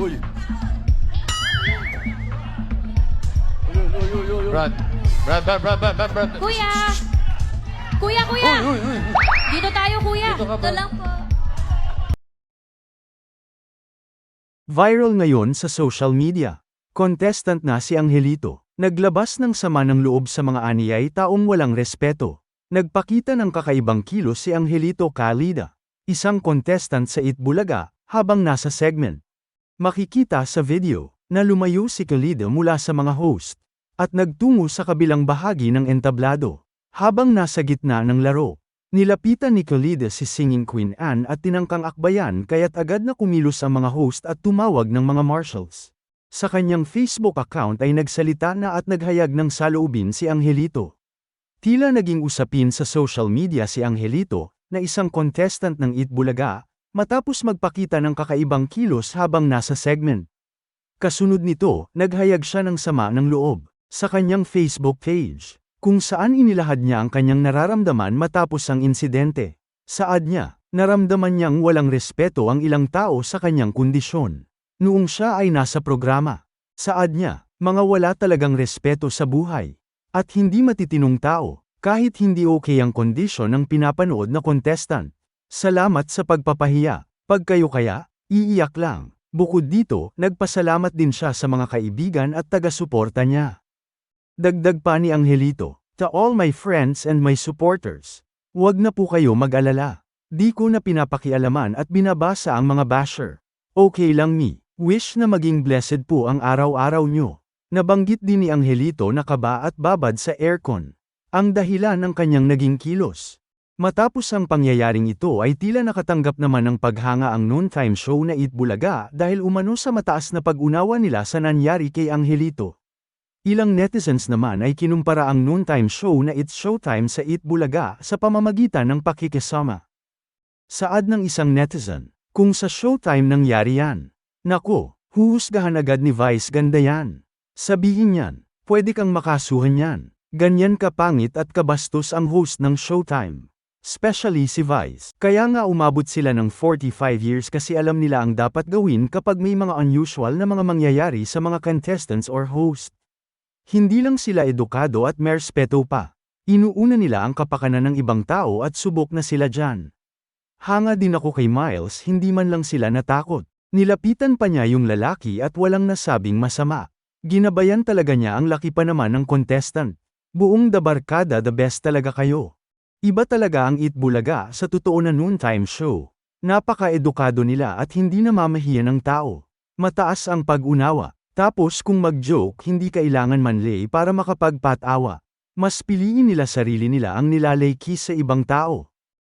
Uy. Uy, uy, uy, uy, uy. Brad. Brad, Brad, Brad, Brad, Brad, Brad. Kuya! Kuya, kuya! Uy, uy, uy. Dito tayo, kuya. Dito ka, Ito Brad. lang po. Viral ngayon sa social media. Contestant na si Angelito. Naglabas ng sama ng loob sa mga aniyay taong walang respeto. Nagpakita ng kakaibang kilos si Angelito Calida, isang contestant sa Itbulaga, habang nasa segment. Makikita sa video na lumayo si Calida mula sa mga host at nagtungo sa kabilang bahagi ng entablado. Habang nasa gitna ng laro, Nilapitan ni Calida si Singing Queen Anne at tinangkang akbayan kaya't agad na kumilos ang mga host at tumawag ng mga marshals. Sa kanyang Facebook account ay nagsalita na at naghayag ng saloobin si Angelito. Tila naging usapin sa social media si Angelito, na isang contestant ng Itbulaga, matapos magpakita ng kakaibang kilos habang nasa segment. Kasunod nito, naghayag siya ng sama ng loob sa kanyang Facebook page, kung saan inilahad niya ang kanyang nararamdaman matapos ang insidente. Saad niya, naramdaman niyang walang respeto ang ilang tao sa kanyang kondisyon. Noong siya ay nasa programa, saad niya, mga wala talagang respeto sa buhay. At hindi matitinong tao, kahit hindi okay ang kondisyon ng pinapanood na contestant. Salamat sa pagpapahiya, pag kayo kaya, iiyak lang. Bukod dito, nagpasalamat din siya sa mga kaibigan at taga-suporta niya. Dagdag pa ni Angelito, To all my friends and my supporters, huwag na po kayo mag-alala. Di ko na pinapakialaman at binabasa ang mga basher. Okay lang mi, wish na maging blessed po ang araw-araw nyo. Nabanggit din ni Angelito na kaba at babad sa aircon. Ang dahilan ng kanyang naging kilos. Matapos ang pangyayaring ito ay tila nakatanggap naman ng paghanga ang noontime show na Itbulaga dahil umano sa mataas na pag-unawa nila sa nangyari kay Angelito. Ilang netizens naman ay kinumpara ang noontime show na It's Showtime sa Itbulaga sa pamamagitan ng pakikisama. Saad ng isang netizen, kung sa Showtime nangyari yan. Nako, huhusgahan agad ni Vice ganda yan. Sabihin yan, pwede kang makasuhan yan. Ganyan kapangit at kabastos ang host ng Showtime. Especially si Vice. Kaya nga umabot sila ng 45 years kasi alam nila ang dapat gawin kapag may mga unusual na mga mangyayari sa mga contestants or host. Hindi lang sila edukado at may respeto pa. Inuuna nila ang kapakanan ng ibang tao at subok na sila dyan. Hanga din ako kay Miles hindi man lang sila natakot. Nilapitan pa niya yung lalaki at walang nasabing masama. Ginabayan talaga niya ang laki pa naman ng contestant. Buong dabarkada the best talaga kayo. Iba talaga ang Itbulaga sa totoo na noontime show. Napaka-edukado nila at hindi namamahiyan ng tao. Mataas ang pag-unawa. Tapos kung mag-joke hindi kailangan manlay para makapagpatawa. Mas piliin nila sarili nila ang nilalay sa ibang tao.